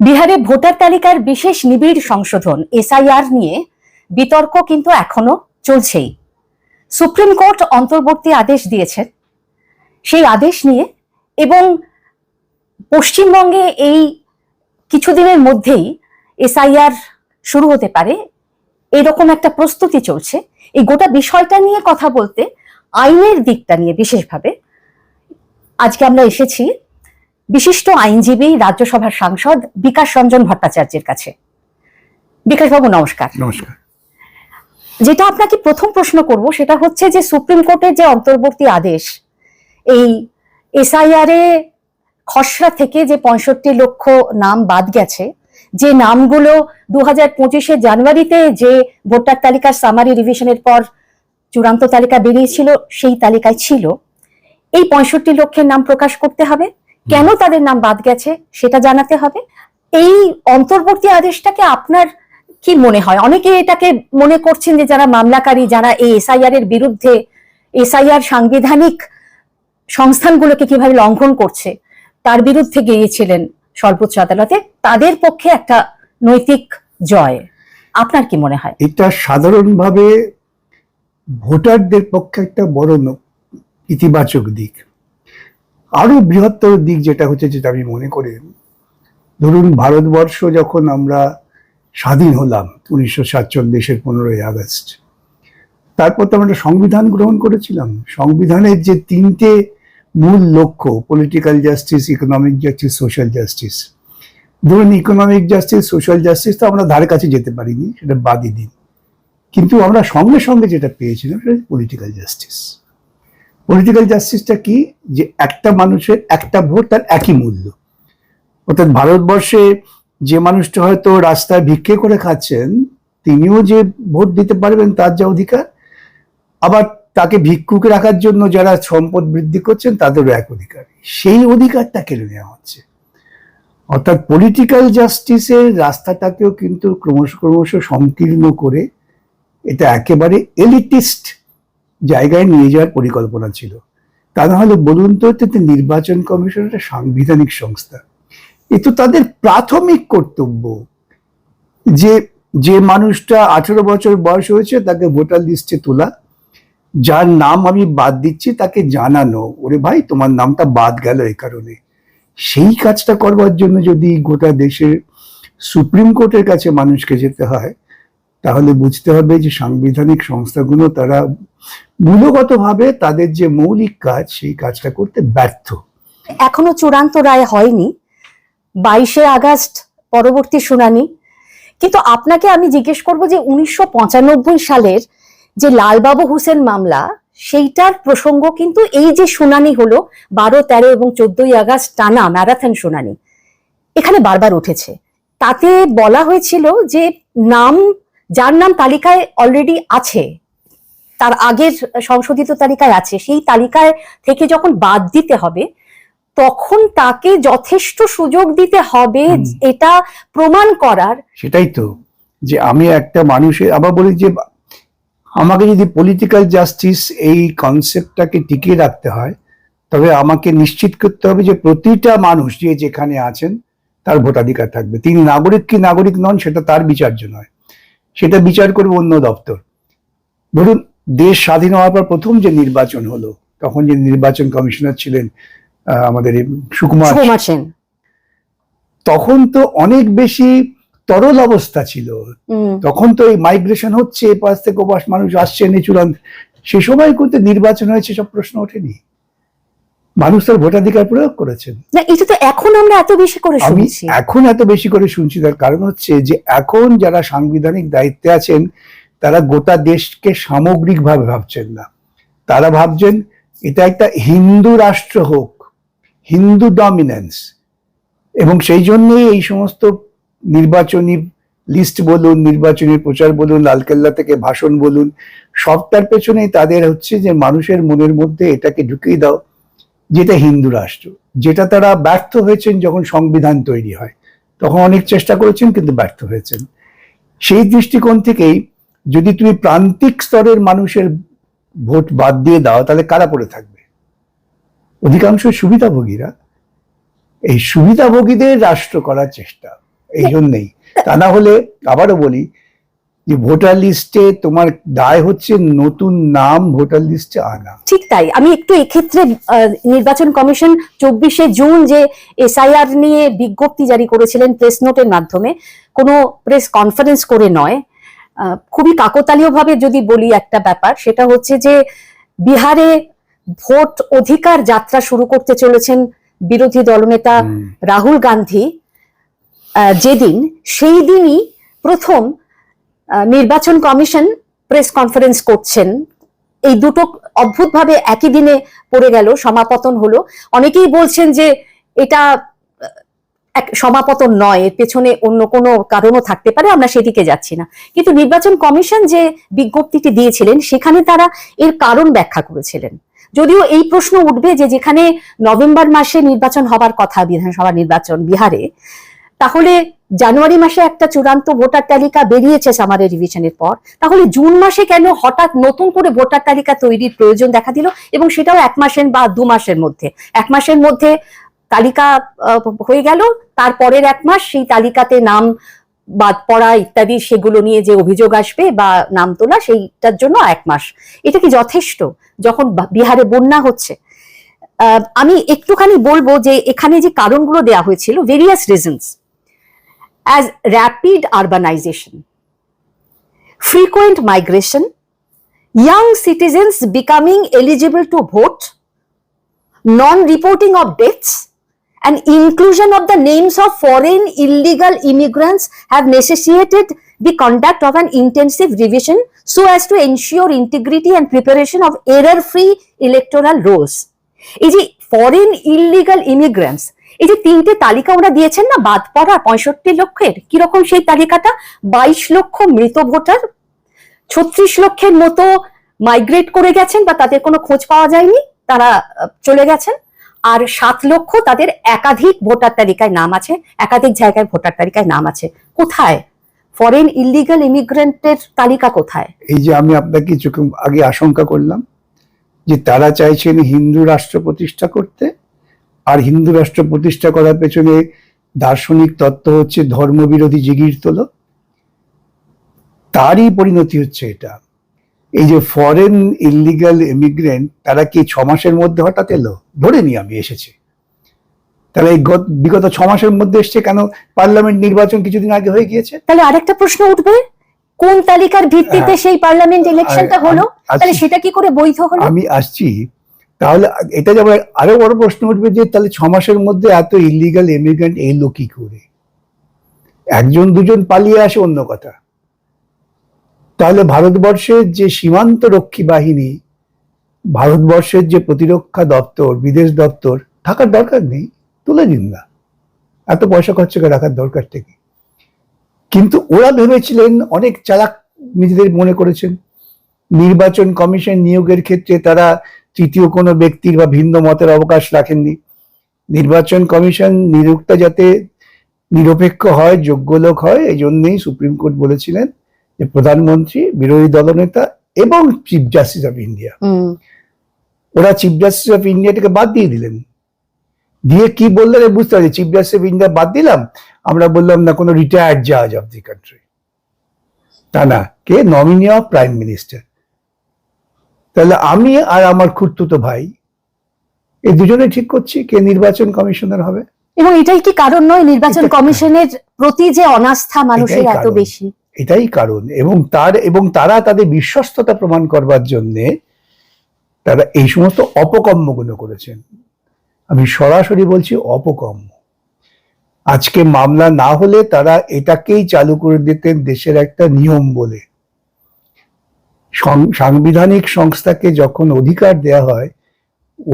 বিহারে ভোটার তালিকার বিশেষ নিবিড় সংশোধন, এসআইআর নিয়ে বিতর্ক কিন্তু এখনও চলছেই। সুপ্রিম কোর্ট অন্তর্বর্তী আদেশ দিয়েছেন। সেই আদেশ নিয়ে এবং পশ্চিমবঙ্গে এই কিছুদিনের মধ্যেই এসআইআর শুরু হতে পারে, এরকম একটা প্রস্তুতি চলছে। এই গোটা বিষয়টা নিয়ে কথা বলতে, আইনের দিকটা নিয়ে বিশেষভাবে, আজকে আমরা এসেছি বিশিষ্ট আইনজীবী রাজ্যসভার সাংসদ বিকাশ রঞ্জন ভট্টাচার্যের কাছে। বিকাশবাবু নমস্কার। নমস্কার। যেটা আপনাকে প্রথম প্রশ্ন করব সেটা হচ্ছে যে সুপ্রিম কোর্টের যে অন্তর্বর্তী আদেশ এই এসআইআর এ খসড়া থেকে যে পঁয়ষট্টি লক্ষ নাম বাদ গেছে যে নামগুলো দু হাজার পঁচিশে জানুয়ারিতে যে ভোটার তালিকার সামারি রিভিশনের পর চূড়ান্ত তালিকা বেরিয়েছিল সেই তালিকায় ছিল। এই পঁয়ষট্টি লক্ষের নাম প্রকাশ করতে হবে। কেন তাদের নাম বাদ গেছে সেটা জানাতে হবে। এই অন্তর্বর্তী আদেশটাকে আপনার কি মনে হয়? অনেকে এটাকে মনে করছেন যে যারা মামলাকারী, যারা এই এসআইআর এর বিরুদ্ধে এসআইআর সাংবিধানিক সংস্থানগুলোকে কীভাবে লঙ্ঘন করছে, তার বিরুদ্ধে গিয়েছিলেন সর্বোচ্চ আদালতে, তাদের পক্ষে একটা নৈতিক জয়। আপনার কি মনে হয়? এটা সাধারণভাবে ভোটারদের পক্ষে একটা বড় ইতিবাচক দিক। আরও বৃহত্তর দিক যেটা হচ্ছে যেটা আমি মনে করি, ধরুন ভারতবর্ষ যখন আমরা স্বাধীন হলাম উনিশশো সাতচল্লিশের পনেরোই আগস্ট, তারপর তো আমরা সংবিধান গ্রহণ করেছিলাম। সংবিধানের যে তিনটে মূল লক্ষ্য political justice economic justice social justice ধরুন ইকোনমিক জাস্টিস সোশ্যাল জাস্টিস তো আমরা ধারে কাছে যেতে পারিনি, সেটা বাদই দিন। কিন্তু আমরা সঙ্গে সঙ্গে যেটা পেয়েছিলাম, সেটা পলিটিক্যাল জাস্টিস পলিটিক্যাল জাস্টিসটা কি? যে একটা মানুষের একটা ভোট তার একই মূল্য। অর্থাৎ ভারতবর্ষে যে মানুষটা হয়তো রাস্তায় ভিক্ষে করে খাচ্ছেন, তিনিও যে ভোট দিতে পারবেন তার যা অধিকার, আবার তাকে ভিক্ষুকে রাখার জন্য যারা সম্পদ বৃদ্ধি করছেন তাদেরও এক অধিকার। সেই অধিকারটা কেড়ে নেওয়া হচ্ছে। অর্থাৎ পলিটিক্যাল জাস্টিসের রাস্তাটাকেও কিন্তু ক্রমশ ক্রমশ সংকীর্ণ করে, এটা একেবারে এলিটিস্ট জায়গায় নিয়ে যাওয়ার পরিকল্পনা ছিল। তা না হলে বলুন তো এটা তো নির্বাচন কমিশন একটা সাংবিধানিক সংস্থা। এ তো তাদের প্রাথমিক কর্তব্য যে যে মানুষটা আঠেরো বছর বয়স হয়েছে, তাকে ভোটার লিস্টে তোলা। যার নাম আমি বাদ দিচ্ছি, তাকে জানানো। ওরে ভাই, তোমার নামটা বাদ গেল এই কারণে। সেই কাজটা করবার জন্য যদি গোটা দেশের সুপ্রিম কোর্টের কাছে মানুষকে যেতে হয় তাহলে বুঝতে হবে যে সাংবিধানিক সংস্থাগুলো তারা মূলগতভাবে তাদের যে মৌলিক কাজ, সেই কাজটা করতে ব্যর্থ। এখনও চূড়ান্ত রায় হয়নি। বাইশে আগস্ট, পরবর্তী শুনানি। কিন্তু আপনাকে আমি জিজ্ঞেস করব যে উনিশশো সালের যে লালবাবু হোসেন মামলা, সেইটার প্রসঙ্গ কিন্তু এই যে শুনানি হলো, বারো, তেরো এবং চোদ্দই আগস্ট টানা ম্যারাথন শুনানি, এখানে বারবার উঠেছে। তাতে বলা হয়েছিল যে নাম যার নাম তালিকায় অলরেডি আছে তার আগের সংশোধিত তালিকায় আছে সেই তালিকায় থেকে যখন বাদ দিতে হবে তখন তাকে যথেষ্ট সুযোগ দিতে হবে এটা প্রমাণ করার। সেটাই তো যে আমি একটা মানুষের আবার বলি যে আমাকে যদি পলিটিক্যাল জাস্টিস এই কনসেপ্টটাকে টিকিয়ে রাখতে হয় তবে আমাকে নিশ্চিত করতে হবে যে প্রতিটা মানুষ যে যেখানে আছেন তার ভোটাধিকার থাকবে। তিনি নাগরিক কি নাগরিক নন সেটা তার বিচার্য নয় সেটা বিচার করবে অন্য দপ্তর। ধরুন দেশ স্বাধীন হওয়ার পর প্রথম যে নির্বাচন হলো তখন যে নির্বাচন কমিশনার ছিলেন আহ, আমাদের সুকুমার সেন। তখন তো অনেক বেশি তরল অবস্থা ছিল। তখন তো এই মাইগ্রেশন হচ্ছে এ পাশ থেকে ও পাশ মানুষ আসছেন এই চূড়ান্ত। সে সময় করতে নির্বাচন হয়েছে সব প্রশ্ন ওঠেনি। মানুষ তার ভোটাধিকার প্রয়োগ করেছেন। না এটা তো এখন আমরা এত বেশি করে শুনছি। এখন এত বেশি করে শুনছি তার কারণ হচ্ছে যে এখন যারা সাংবিধানিক দায়িত্বে আছেন তারা গোটা দেশকে সামগ্রিকভাবে ভাবছেন না। তারা ভাবছেন এটা একটা হিন্দু রাষ্ট্র হোক হিন্দু ডমিনেন্স এবং সেই জন্যই এই সমস্ত নির্বাচনী লিস্ট বলুন নির্বাচনী প্রচার বলুন লালকেল্লা থেকে ভাষণ বলুন সবটার পেছনেই তাদের হচ্ছে যে মানুষের মনের মধ্যে এটাকে ঢুকিয়ে দাও। যেটা হিন্দু রাষ্ট্র, যেটা তারা ব্যর্থ হয়েছেন যখন সংবিধান তৈরি হয়। তখন অনেক চেষ্টা করেছেন কিন্তু ব্যর্থ হয়েছেন। সেই দৃষ্টিকোণ থেকেই যদি তুমি প্রান্তিক স্তরের মানুষের ভোট বাদ দিয়ে দাও, তাহলে কারা পড়ে থাকবে? অধিকাংশ সুবিধাভোগীরা এই সুবিধাভোগীদের রাষ্ট্র করার চেষ্টা, এই জন্যেই। তা না হলে, আবারও বলি যে ভোটার লিস্টে তোমার দায় হচ্ছে নতুন নাম ভোটার লিস্টে আনা। ঠিক তাই। আমি একটু এক্ষেত্রে নির্বাচন কমিশন চব্বিশে জুন যে এসআইআর নিয়ে বিজ্ঞপ্তি জারি করেছিলেন প্রেস নোটের মাধ্যমে কোনো প্রেস কনফারেন্স করে নয়। খুবই কাকতালীয় ভাবে যদি বলি একটা ব্যাপার সেটা হচ্ছে যে বিহারে ভোট অধিকার যাত্রা শুরু করতে চলেছেন বিরোধী দলনেতা রাহুল গান্ধী যেদিন সেই দিনই প্রথম নির্বাচন কমিশন প্রেস কনফারেন্স করছেন। এই দুটো অদ্ভুতভাবে একই দিনে পড়ে গেল, সমাপতন হলো। অনেকেই বলছেন যে এটা এক সমাপতন নয়, এর পেছনে অন্য কোনো কারণও থাকতে পারে, আমরা সেদিকে যাচ্ছি না। কিন্তু নির্বাচন কমিশন যে বিজ্ঞপ্তিটি দিয়েছিলেন, সেখানে তারা এর কারণ ব্যাখ্যা করেছিলেন। যদিও এই প্রশ্ন উঠবে যে যেখানে নভেম্বর মাসে নির্বাচন হবার কথা, বিধানসভা নির্বাচন বিহারে তাহলে জানুয়ারি মাসে একটা চূড়ান্ত ভোটার তালিকা বেরিয়েছে সামারের রিভিশনের পর। তাহলে জুন মাসে কেন হঠাৎ নতুন করে ভোটার তালিকা তৈরির প্রয়োজন দেখা দিল? এবং সেটাও এক মাসের বা দু মাসের মধ্যে। এক মাসের মধ্যে তালিকা হয়ে গেল, তারপরের এক মাস সেই তালিকাতে নাম বাদ পড়া ইত্যাদি সেগুলো নিয়ে যে অভিযোগ আসবে বা নাম তোলা সেইটার জন্য এক মাস। এটা কি যথেষ্ট? যখন বিহারে বন্যা হচ্ছে। আমি একটুখানি বলব যে এখানে যে কারণগুলো দেওয়া হয়েছিল various reasons as rapid urbanization, frequent migration, young citizens becoming eligible to vote, non-reporting of deaths, and inclusion of the names of foreign illegal immigrants have necessitated the conduct of an intensive revision so as to ensure integrity and preparation of error-free electoral rolls. এই যে foreign illegal immigrants এই যে তিনটে তালিকা ওরা দিয়েছেন না, বাদ পড়া পঁয়ষট্টি লক্ষের, কীরকম সেই তালিকাটা? বাইশ লক্ষ মৃত ভোটার, ছত্রিশ লক্ষের মতো মাইগ্রেট করে গেছেন বা তাদের কোনো খোঁজ পাওয়া যায়নি? তারা চলে গেছেন। আর সাত লক্ষ তাদের একাধিক ভোটার তালিকায় নাম আছে, একাধিক জায়গায় ভোটার তালিকায় নাম আছে। কোথায়? ফরেন ইলিগাল ইমিগ্রেন্টের তালিকা কোথায়? এই যে আমি আপনাকে চোখে আগে আশঙ্কা করলাম যে তারা চাইছেন হিন্দু রাষ্ট্র প্রতিষ্ঠা করতে আর হিন্দু রাষ্ট্র প্রতিষ্ঠা করার পেছনে দার্শনিক তত্ত্ব হচ্ছে ধর্মবিরোধী জিগির তোলো তারই পরিণতি হচ্ছে এটা। এই যে ফরেন ইলিগাল ইমিগ্রেন্ট তারা কি ছ মাসের মধ্যে হঠাৎ এলো? ধরে নি আমি এসেছে। তাহলে এই বিগত ছ মাসের মধ্যে এসছে কেন? পার্লামেন্ট নির্বাচন কিছুদিন আগে হয়ে গিয়েছে। তাহলে আরেকটা প্রশ্ন উঠবে কোন তালিকার ভিত্তিতে হ্যাঁ। সেই পার্লামেন্ট ইলেকশনটা হলো? তাহলে সেটা কি করে বৈধ হলো? আমি আসছি তাহলে এটা যেমন আরও বড় প্রশ্ন উঠবে যে তাহলে ছ মাসের মধ্যে এত ইলিগাল ইমিগ্রেন্ট এলো কি করে? একজন দুজন পালিয়ে আসে, অন্য কথা। তাহলে ভারতবর্ষের যে সীমান্ত রক্ষী বাহিনী, ভারতবর্ষের যে প্রতিরক্ষা দপ্তর, বিদেশ দপ্তর, থাকার দরকার নেই, তুলে নিন না। এত পয়সা খরচ করে রাখার দরকার থেকে। কিন্তু ওরা ভেবেছিলেন, অনেক চালাক নিজেদের মনে করেছেন, নির্বাচন কমিশন নিয়োগের ক্ষেত্রে তারা তৃতীয় কোনো ব্যক্তির বা ভিন্ন মতের অবকাশ রাখেননি। নির্বাচন কমিশন নিয়োগটা যাতে নিরপেক্ষ হয় যোগ্য লোক হয় এই জন্যই সুপ্রিম কোর্ট বলেছিলেন যে প্রধানমন্ত্রী বিরোধী দলনেতা এবং চিফ জাস্টিস অফ ইন্ডিয়া ওরা চিফ জাস্টিস অফ ইন্ডিয়াটাকে বাদ দিয়ে দিলেন। দিয়ে কি বললেন বুঝতে পারছি চিফ জাস্টিস অফ ইন্ডিয়া বাদ দিলাম আমরা বললাম না কোনো রিটায়ার্ড জাজ অফ দি কান্ট্রি তা না কে? নমিনি অফ প্রাইম মিনিস্টার তাহলে আমি আর আমার খুঁড়তুতো ভাই এই দুজনে ঠিক করছি কে নির্বাচন কমিশনার হবে? এবং এটাই কি কারণ নয়? নির্বাচন কমিশনের প্রতি যে অনাস্থা মানুষের এত বেশি। এটাই কারণ। এবং তার এবং তারা তাদের বিশ্বস্ততা প্রমাণ করবার জন্যে তারা এই সমস্ত অপকর্মগুলো করেছেন। আমি সরাসরি বলছি অপকর্ম। আজকে মামলা না হলে তারা এটাকেই চালু করে দিতেন দেশের একটা নিয়ম বলে। সাংবিধানিক সংস্থাকে যখন অধিকার দেয়া হয়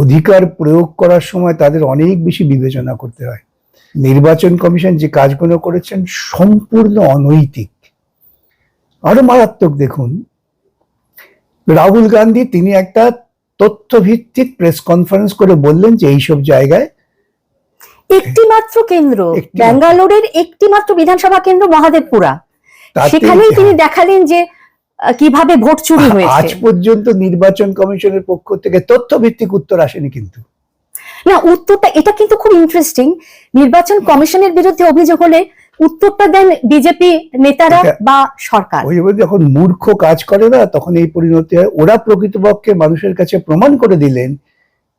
অধিকার প্রয়োগ করার সময় তাদের অনেক বেশি বিবেচনা করতে হয়। নির্বাচন কমিশন যে কাজগুলো করেছেন সম্পূর্ণ অনৈতিক। আরও মারাত্মক দেখুন রাহুল গান্ধী তিনি একটা তথ্য ভিত্তিক প্রেস কনফারেন্স করে বললেন যে এইসব জায়গায় একটি মাত্র কেন্দ্র। ব্যাঙ্গালোরের একটি মাত্র বিধানসভা কেন্দ্র মহাদেবপুরা। সেখানেই তিনি দেখালেন যে কীভাবে ভোট চুরি হয়েছে? আজ পর্যন্ত নির্বাচন কমিশনের পক্ষ থেকে তথ্য ভিত্তিক উত্তর আসেনি কিন্তু। না উত্তরটা এটা কিন্তু খুব ইন্টারেস্টিং নির্বাচন কমিশনের বিরুদ্ধে অভিযোগ হলে উত্তরটা দেন বিজেপি নেতারা বা সরকার। ওই যখন মূর্খ কাজ করে না তখন এই পরিণতি হয়। ওরা প্রকৃতপক্ষে মানুষের কাছে প্রমাণ করে দিলেন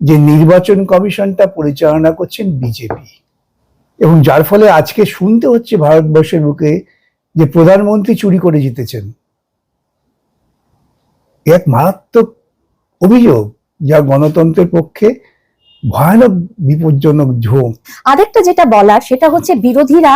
যে নির্বাচন কমিশনটা পরিচালনা করছেন বিজেপি। এবং যার ফলে আজকে শুনতে হচ্ছে ভারতবর্ষের বুকে যে প্রধানমন্ত্রী চুরি করে জিতেছেন। এক মারাত্মক অভিযোগ যা গণতন্ত্রের পক্ষে ভয়ানক বিপজ্জনক ঝোঁক। আরেকটা যেটা বলার সেটা হচ্ছে বিরোধীরা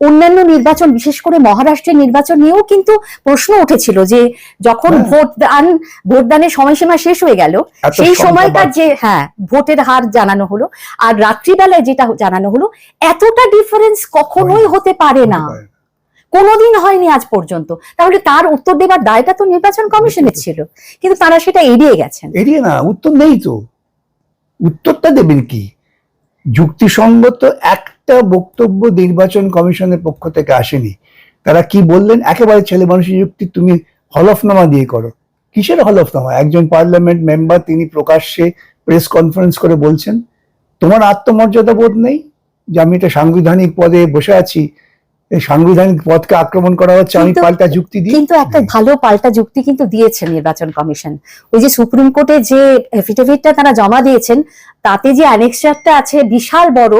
অন্যান্য নির্বাচন বিশেষ করে মহারাষ্ট্রের নির্বাচন নিয়েও কিন্তু প্রশ্ন উঠেছিল যে যখন ভোটদান ভোটদানের সময়সীমা শেষ হয়ে গেল সেই বাড়ছে। যে হ্যাঁ ভোটের হার জানানো হলো আর রাত্রিবেলায় যেটা জানানো হলো এতটা ডিফারেন্স কখনোই হতে পারে না। কোনোদিন হয়নি আজ পর্যন্ত। তাহলে তার উত্তর দেবার দায়টা তো নির্বাচন কমিশনের ছিল। কিন্তু তারা সেটা এড়িয়ে গেছেন। এড়িয়ে না, উত্তর নেই তো। উত্তরটা দেবেন কি? যুক্তিসঙ্গত একটা বক্তব্য নির্বাচন কমিশনের পক্ষ থেকে আসেনি। তারা কি বললেন? একেবারে ছেলে মানুষের যুক্তি, তুমি হলফনামা দিয়ে করো। কিসের হলফনামা? একজন পার্লামেন্ট মেম্বার, তিনি প্রকাশ্যে প্রেস কনফারেন্স করে বলছেন, তোমার আত্মমর্যাদা বোধ নেই? যে আমি এটা সাংবিধানিক পদে বসে আছি এই সাংবিধানিক পদকে আক্রমণ করা হচ্ছে আমি পাল্টা যুক্তি দিই। কিন্তু একটা ভালো পাল্টা যুক্তি কিন্তু দিয়েছে নির্বাচন কমিশন। ওই যে সুপ্রিম কোর্টে যে এফিডেভিটটা তারা জমা দিয়েছেন তাতে যে অ্যানেক্সারটা আছে বিশাল বড়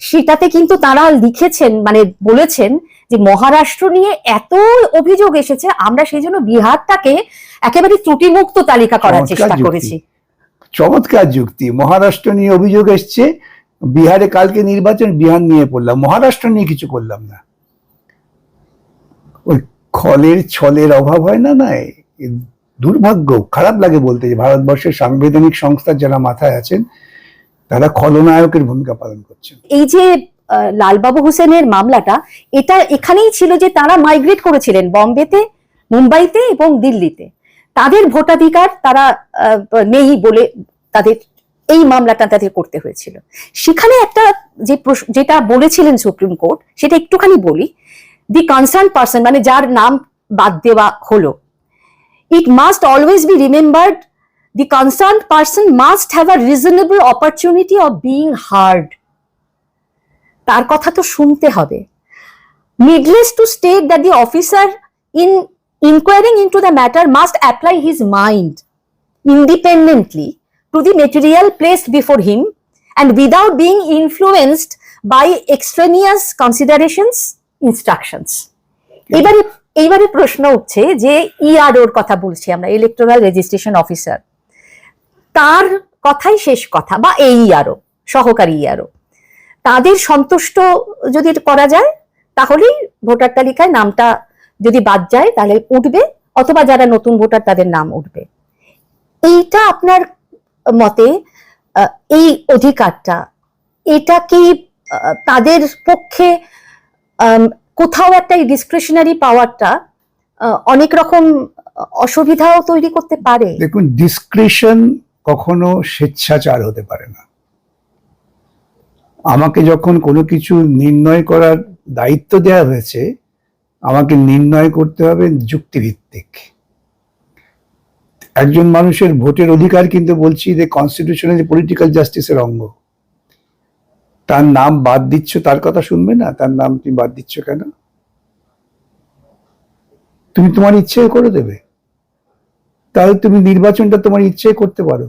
সেটাতে কিন্তু তারা লিখেছেন মানে বলেছেন যে মহারাষ্ট্র নিয়ে এত অভিযোগ এসেছে আমরা সেই জন্য বিহারটাকে একেবারে ত্রুটিমুক্ত তালিকা করার চেষ্টা করেছি। চমৎকার যুক্তি। মহারাষ্ট্র নিয়ে অভিযোগ এসছে বিহারে কালকে নির্বাচন বিহার নিয়ে পড়লাম। মহারাষ্ট্র নিয়ে কিছু করলাম না। ওই খলের ছলের অভাব হয় না না? দুর্ভাগ্য, খারাপ লাগে বলতে যে ভারতবর্ষের সাংবিধানিক সংস্থার যারা মাথায় আছেন, তারা খলনায়কের ভূমিকা পালন করছেন। এই যে লালবাবু হোসেনের মামলাটা, এটা এখানেই ছিল যে তারা মাইগ্রেট করেছিলেন বম্বেতে, মুম্বাইতে এবং দিল্লিতে। তাদের ভোটাধিকার তারা নেই বলে তাদের, এই মামলাটা তাদের করতে হয়েছিল। সেখানে একটা যে যেটা বলেছিলেন সুপ্রিম কোর্ট, সেটা একটুখানি বলি। দি কনসার্ন পার্সন মানে যার নাম বাদ দেওয়া হলো it must always be remembered the concerned person must have a reasonable opportunity of being heard তার কথা তো শুনতে হবে needless to state that the officer in inquiring into the matter must apply his mind independently to the material placed before him and without being influenced by extraneous considerations instructions. এবারে এইবারে প্রশ্ন উঠছে যে ইআরওর কথা বলছি আমরা ইলেকট্রাল রেজিস্ট্রেশন অফিসার তার কথাই শেষ কথা, বা এই আরও সহকারী আরও তাদের সন্তুষ্ট যদি করা যায়, তাহলেই ভোটার তালিকায় নামটা যদি বাদ যায়, তাহলে উঠবে, অথবা যারা নতুন ভোটার, তাদের নাম উঠবে। এইটা আপনার মতে এই অধিকারটা, এটা কি তাদের পক্ষে কোথাও একটা এই ডিসক্রিশনারি পাওয়ারটা অনেক রকম অসুবিধাও তৈরি করতে পারে। দেখুন ডিসক্রিশন কখনো স্বেচ্ছাচার হতে পারে না। আমাকে যখন কোনো কিছু নির্ণয় করার দায়িত্ব দেওয়া হয়েছে, আমাকে নির্ণয় করতে হবে যুক্তিভিত্তিক। একজন মানুষের ভোটের অধিকার কিন্তু বলছি যে কনস্টিটিউশনাল পলিটিক্যাল জাস্টিসের অঙ্গ। তার নাম বাদ দিচ্ছ তার কথা শুনবে না? তার নাম তুমি বাদ দিচ্ছ কেন? তুমি তোমার ইচ্ছে করে দেবে। তাহলে তুমি নির্বাচনটা তোমার ইচ্ছে করতে পারো।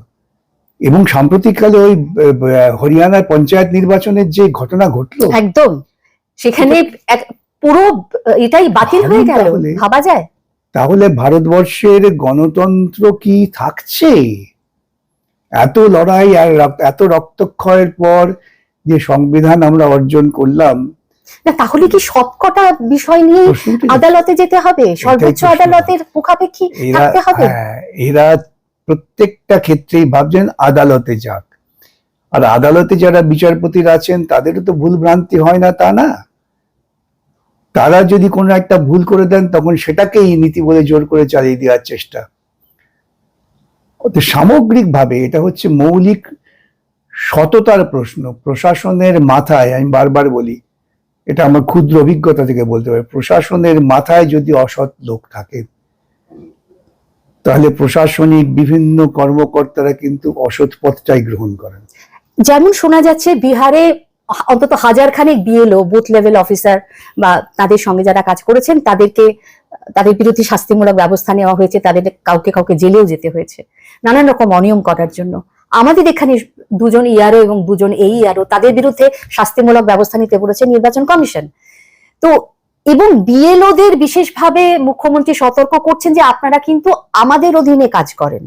এবং সাম্প্রতিককালে ওই হরিয়ানার পঞ্চায়েত নির্বাচনের যে ঘটনা ঘটলো একদম। সেখানে পুরো এটাই বাতিল হয়ে গেল। ভাবা যায়। তাহলে ভারতবর্ষের গণতন্ত্র কি থাকছে? এত লড়াই আর এত রক্তক্ষয়ের পর যে সংবিধান আমরা অর্জন করলাম না তাহলে কি সবকটা বিষয় নিয়ে আদালতে যেতে হবে? সর্বোচ্চ আদালতের মুখাপেক্ষি থাকতে হবে? হ্যাঁ এরা প্রত্যেকটা ক্ষেত্রেই ভাবছেন আদালতে যাক। আর আদালতে যারা বিচারপতিরা আছেন তাদেরও তো ভুল ভ্রান্তি হয় না তা না? তারা যদি কোনো একটা ভুল করে দেন তখন সেটাকেই নীতি বলে জোর করে চালিয়ে দেওয়ার চেষ্টা। সামগ্রিকভাবে এটা হচ্ছে মৌলিক সততার প্রশ্ন। প্রশাসনের মাথায়, আমি বারবার বলি, এটা আমার ক্ষুদ্র অভিজ্ঞতা থেকে বলতে পারি, প্রশাসনের মাথায় যদি অসৎ লোক থাকে, তাহলে প্রশাসনিক বিভিন্ন কর্মকর্তারা কিন্তু অসৎ পথটাই গ্রহণ করেন। যেমন শোনা যাচ্ছে, বিহারে অন্তত হাজার খানেক বিএলও বুথ লেভেল অফিসার বা তাদের সঙ্গে যারা কাজ করেছেন, তাদেরকে, তাদের বিরুদ্ধে শাস্তিমূলক ব্যবস্থা নেওয়া হয়েছে, তাদের কাউকে কাউকে জেলেও যেতে হয়েছে। নানান রকম অনিয়ম করার জন্য। আমাদের এখানে দুজন ইয়ারও এবং দুজন এই ইয়ারও তাদের বিরুদ্ধে শাস্তিমূলক ব্যবস্থা নিতে বলেছে নির্বাচন কমিশন। তো এবং বিএলওদের বিশেষভাবে মুখ্যমন্ত্রী সতর্ক করছেন যে আপনারা কিন্তু আমাদের অধীনে কাজ করেন।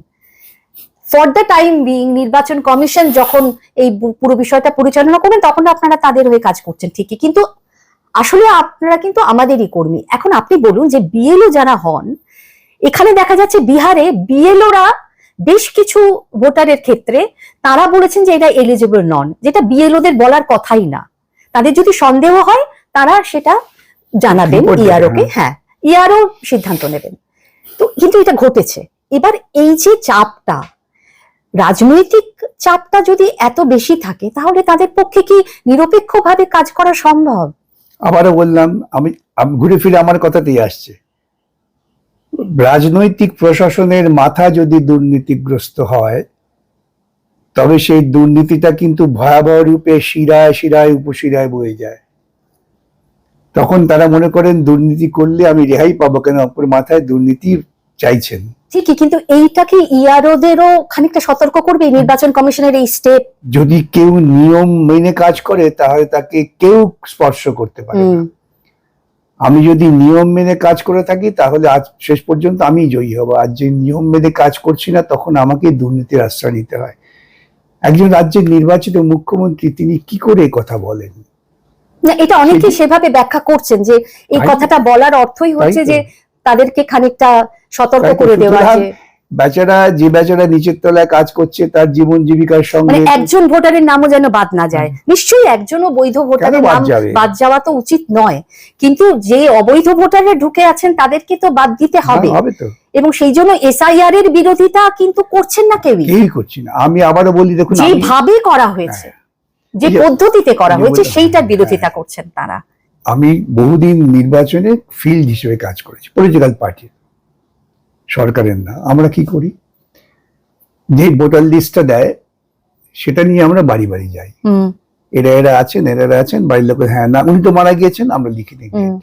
ফর দ্য টাইম বিং নির্বাচন কমিশন যখন এই পুরো বিষয়টা পরিচালনা করবেন, তখন আপনারা তাদের হয়ে কাজ করছেন ঠিকই। কিন্তু আসলে আপনারা কিন্তু আমাদেরই কর্মী। এখন আপনি বলুন যে বিএলও যারা হন, এখানে দেখা যাচ্ছে বিহারে বিএলওরা বেশ কিছু ভোটারের ক্ষেত্রে তারা বলেছেন যে এটা এলিজিবল নন যেটা বিএলওদের বলার কথাই না। তাদের যদি সন্দেহ হয় তারা সেটা জানাবেন ইআরওকে হ্যাঁ। হ্যাঁ ইআরও সিদ্ধান্ত নেবেন। তো কিন্তু এটা ঘটেছে। এবার এই যে চাপটা রাজনৈতিক চাপটা যদি এত বেশি থাকে তাহলে তাদের পক্ষে কি নিরপেক্ষভাবে কাজ করা সম্ভব? আবারও বললাম আমি ঘুরে ফিরে আমার কথাতেই আসছে। রাজনৈতিক প্রশাসনের মাথা যদি দুর্নীতিগ্রস্ত হয় তবে সেই দুর্নীতিটা কিন্তু ভয়াবহ রূপে শিরায় শিরায় উপশিরায় বয়ে যায়। তখন তারা মনে করেন দুর্নীতি করলে আমি রেহাই পাবো কেন? অপর মাথায় দুর্নীতি চাইছেন। ঠিকই কিন্তু এইটা কি ইআরওদেরও খানিকটা সতর্ক করবে নির্বাচন কমিশনের এই স্টেপ যদি কেউ নিয়ম মেনে কাজ করে তাহলে তাকে কেউ স্পর্শ করতে পারে না। আমি যদি নিয়ম মেনে কাজ করে থাকি তাহলে আজ শেষ পর্যন্ত আমি জয়ী হব। আর যে নিয়ম মেনে কাজ করছি না তখন আমাকে দুর্নীতির আশ্রয় নিতে হয়। একজন রাজ্যের নির্বাচিত মুখ্যমন্ত্রী তিনি কি করে কথা বলেন? না এটা অনেকে সেভাবে ব্যাখ্যা করছেন যে এই কথাটা বলার অর্থই হচ্ছে যে তাদেরকে খানিকটা সতর্ক করে দেওয়া যে বেচারা যে বেচারা নিচের তলায় কাজ করছে তার জীবন জীবিকার মানে সঙ্গে একজন ভোটারের নামও যেন বাদ না যায়। নিশ্চয়ই একজনও বৈধ ভোটারের নাম বাদ যাওয়া তো উচিত নয়। কিন্তু যে অবৈধ ভোটাররা ঢুকে আছেন তাদেরকে তো বাদ দিতে হবে। হ্যাঁ, এবং সেই জন্য এসআইআর এর বিরোধিতা কিন্তু করছেন না কেউ কেউই করছি না। আমি আবারও বলি দেখুন যেভাবে করা হয়েছে যে পদ্ধতিতে করা হয়েছে সেইটার হ্যাঁ। বিরোধিতা করছেন তারা। আমি বহুদিন নির্বাচনে ফিল্ড হিসেবে কাজ করেছি পলিটিক্যাল পার্টির সরকারের না। আমরা কি করি? যে ভোটার লিস্টটা দেয় সেটা নিয়ে আমরা বাড়ি বাড়ি যাই। এরা এরা আছেন এরা এরা আছেন বাড়ির লোক হ্যাঁ না উনি তো মারা গিয়েছেন আমরা লিখে হুম।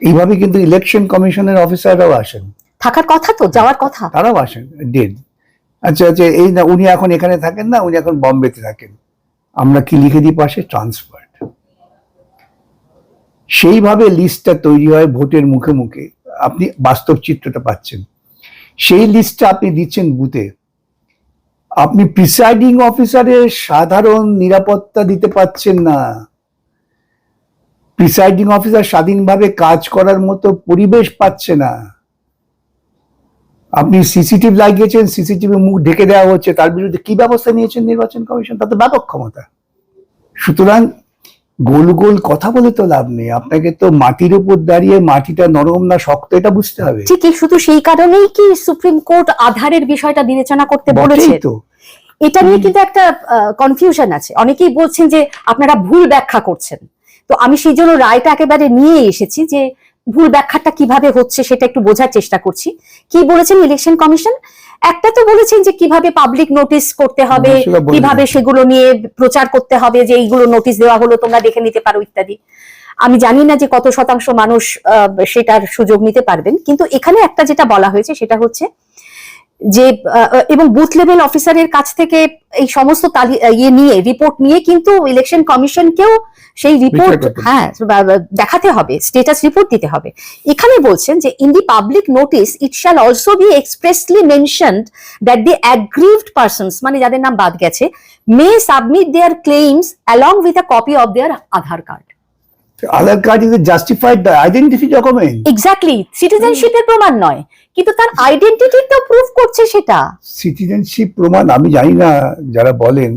এইভাবে কিন্তু ইলেকশন কমিশনের অফিসাররাও আসেন। থাকার কথা তো যাওয়ার কথা। তারাও আসেন ডেট আচ্ছা আচ্ছা এই না উনি এখন এখানে থাকেন না উনি এখন বম্বেতে থাকেন। আমরা কি লিখে দিই পাশে? ট্রান্সফার সেইভাবে লিস্টটা তৈরি হয় ভোটের মুখে মুখে। আপনি বাস্তব চিত্রটা পাচ্ছেন। সেই লিস্টটা আপনি দিচ্ছেন বুথে আপনি প্রিসাইডিং অফিসারের সাধারণ নিরাপত্তা দিতে পাচ্ছেন না। প্রিসাইডিং অফিসার স্বাধীনভাবে কাজ করার মতো পরিবেশ পাচ্ছে না। আপনি সিসিটিভি লাগিয়েছেন সিসিটিভি মুখ ঢেকে দেওয়া হচ্ছে। তার বিরুদ্ধে কি ব্যবস্থা নিয়েছেন নির্বাচন কমিশন? তাতে ব্যাপক ক্ষমতা। সুতরাং গোল গোল কথা বলে তো লাভ নেই। আপনাকে তো মাটির উপর দাঁড়িয়ে মাটিটা নরম না শক্ত এটা বুঝতে হবে। ঠিক শুধু সেই কারণেই কি সুপ্রিম কোর্ট আধারের বিষয়টা বিবেচনা করতে বলেছে? তো। এটা নিয়ে কিন্তু একটা কনফিউশন আছে। অনেকেই বলছেন যে আপনারা ভুল ব্যাখ্যা করছেন। তো আমি সেই জন্য রায়টা একেবারে নিয়ে এসেছি যে ভুল ব্যাখ্যাটা কীভাবে হচ্ছে সেটা একটু বোঝার চেষ্টা করছি। কি বলেছেন ইলেকশন কমিশন একটা তো বলেছেন যে কীভাবে পাবলিক নোটিস করতে হবে কীভাবে সেগুলো নিয়ে প্রচার করতে হবে যে এইগুলো নোটিস দেওয়া হলো তোমরা দেখে নিতে পারো ইত্যাদি। আমি জানি না যে কত শতাংশ মানুষ আহ, সেটার সুযোগ নিতে পারবেন। কিন্তু এখানে একটা যেটা বলা হয়েছে সেটা হচ্ছে যে এবং বুথ লেভেল অফিসারের কাছ থেকে এই সমস্ত ইয়ে নিয়ে রিপোর্ট নিয়ে কিন্তু ইলেকশন কমিশনকেও সেই রিপোর্ট হ্যাঁ দেখাতে হবে স্টেটাস রিপোর্ট দিতে হবে। এখানে বলছেন যে in the public notice it shall also be expressly mentioned that the aggrieved persons মানে যাদের নাম বাদ গেছে may submit their claims along with a copy of their Aadhaar card Aadhaar card is justified identity document exactly সিটিজেনশিপের প্রমাণ নয়। কিন্তু তার identity তো প্রুফ করছে সেটা। সিটিজেনশিপ প্রমাণ আমি জানি না যারা বলেন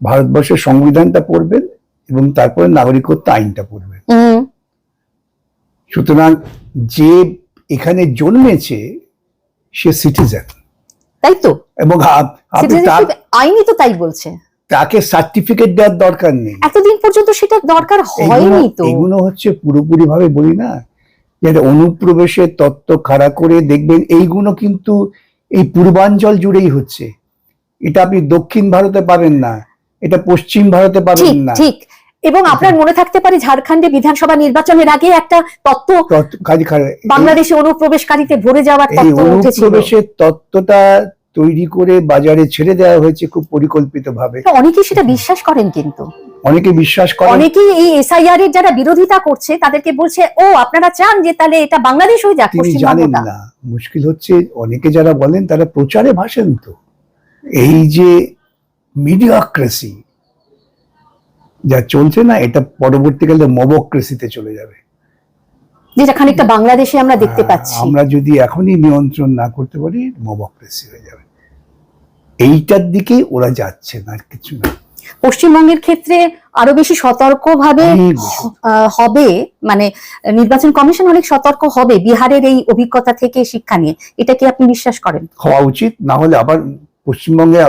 ভারতবর্ষের সংবিধানটা পড়বেন এবং তারপরে নাগরিকত্ব আইনটা পড়বেন। সুতরাং যে এখানে জন্মেছে সে সিটিজেন তাই তো? এবং আইনই তো তাই বলছে। তাকে সার্টিফিকেট দেওয়ার দরকার নেই। এতদিন পর্যন্ত সেটা দরকার হয়নি তো। এগুলো হচ্ছে পুরোপুরি ভাবে বলি না যে অনুপ্রবেশের তত্ত্ব খাড়া করে দেখবেন এইগুলো কিন্তু এই পূর্বাঞ্চল জুড়েই হচ্ছে। এটা আপনি দক্ষিণ ভারতে পাবেন না এটা পশ্চিম ভারতে পাবেন না। ঠিক। এবং আপনার মনে থাকতে পারে ঝাড়খণ্ডে বিধানসভা নির্বাচনের আগে একটা তত্ত্ব বাংলাদেশে অনুপ্রবেশকারীতে ভরে যাওয়ার তত্ত্ব অনুপ্রবেশের তত্ত্বটা তৈরি করে বাজারে ছেড়ে দেওয়া হয়েছে খুব পরিকল্পিত ভাবে অনেকেই সেটা বিশ্বাস করেন কিন্তু। অনেকে বিশ্বাস করে অনেকেই এই এসআইআর এর যারা বিরোধিতা করছে তাদেরকে বলছে ও আপনারা চান যে তাহলে এটা বাংলাদেশ হয়ে যাক তিনি জানেন না। মুশকিল হচ্ছে অনেকে যারা বলেন তারা প্রচারে ভাসেন তো। এই যে মিডিয়াক্রেসি যা চলছে না এটা পরবর্তীকালে মবক্রেসিতে চলে যাবে। যেটা খানিকটা বাংলাদেশে আমরা দেখতে হ্যাঁ, পাচ্ছি। আমরা যদি এখনই নিয়ন্ত্রণ না করতে পারি মবক্রেসি হয়ে যাবে। এইটার দিকে ওরা যাচ্ছে না কিছু না। পশ্চিমবঙ্গের ক্ষেত্রে আরও বেশি সতর্কভাবে হবে মানে নির্বাচন কমিশন অনেক সতর্ক হবে বিহারের এই অভিজ্ঞতা থেকে শিক্ষা নিয়ে। এটা কি আপনি বিশ্বাস করেন? হওয়া উচিত না হলে আবার পশ্চিমবঙ্গে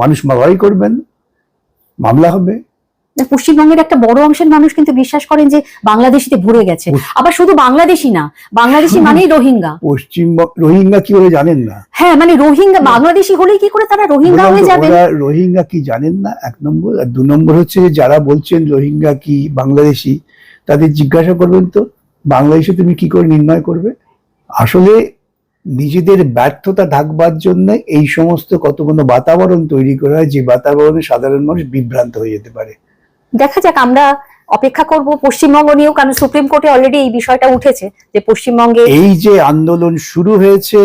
মানুষ মারাই করবেন মামলা হবে। পশ্চিমবঙ্গের একটা বড় অংশের মানুষ কিন্তু বিশ্বাস করেন যে বাংলাদেশিতে ভরে গেছে। আবার শুধু বাংলাদেশি না বাংলাদেশি মানেই রোহিঙ্গা। পশ্চিমবঙ্গ রোহিঙ্গা কি ওরা জানেন না? হ্যাঁ মানে রোহিঙ্গা বাংলাদেশি হলেই কি করে তারা রোহিঙ্গা হয়ে যাবে রোহিঙ্গা কি জানেন না? এক নম্বর। আর দু নম্বর হচ্ছে যে যারা বলছেন রোহিঙ্গা কি বাংলাদেশি তাদের জিজ্ঞাসা করবেন তো বাংলাদেশে তুমি কি করে নির্ণয় করবে? আসলে নিজেদের ব্যর্থতা ঢাকবার জন্য এই সমস্ত কতগুলো বাতাবরণ তৈরি করা হয় যে বাতাবরণে সাধারণ মানুষ বিভ্রান্ত হয়ে যেতে পারে। দেখা যাক আমরা অপেক্ষা করব পশ্চিমবঙ্গ নিয়েও কারণ সুপ্রিম কোর্টে অলরেডি এই বিষয়টা উঠেছে যে পশ্চিমবঙ্গে এই যে আন্দোলন শুরু হয়েছে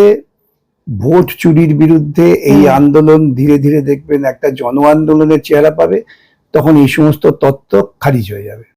ভোট চুরির বিরুদ্ধে এই আন্দোলন ধীরে ধীরে দেখবেন একটা জন আন্দোলনের চেহারা পাবে তখন এই সমস্ত তত্ত্ব খারিজ হয়ে যাবে।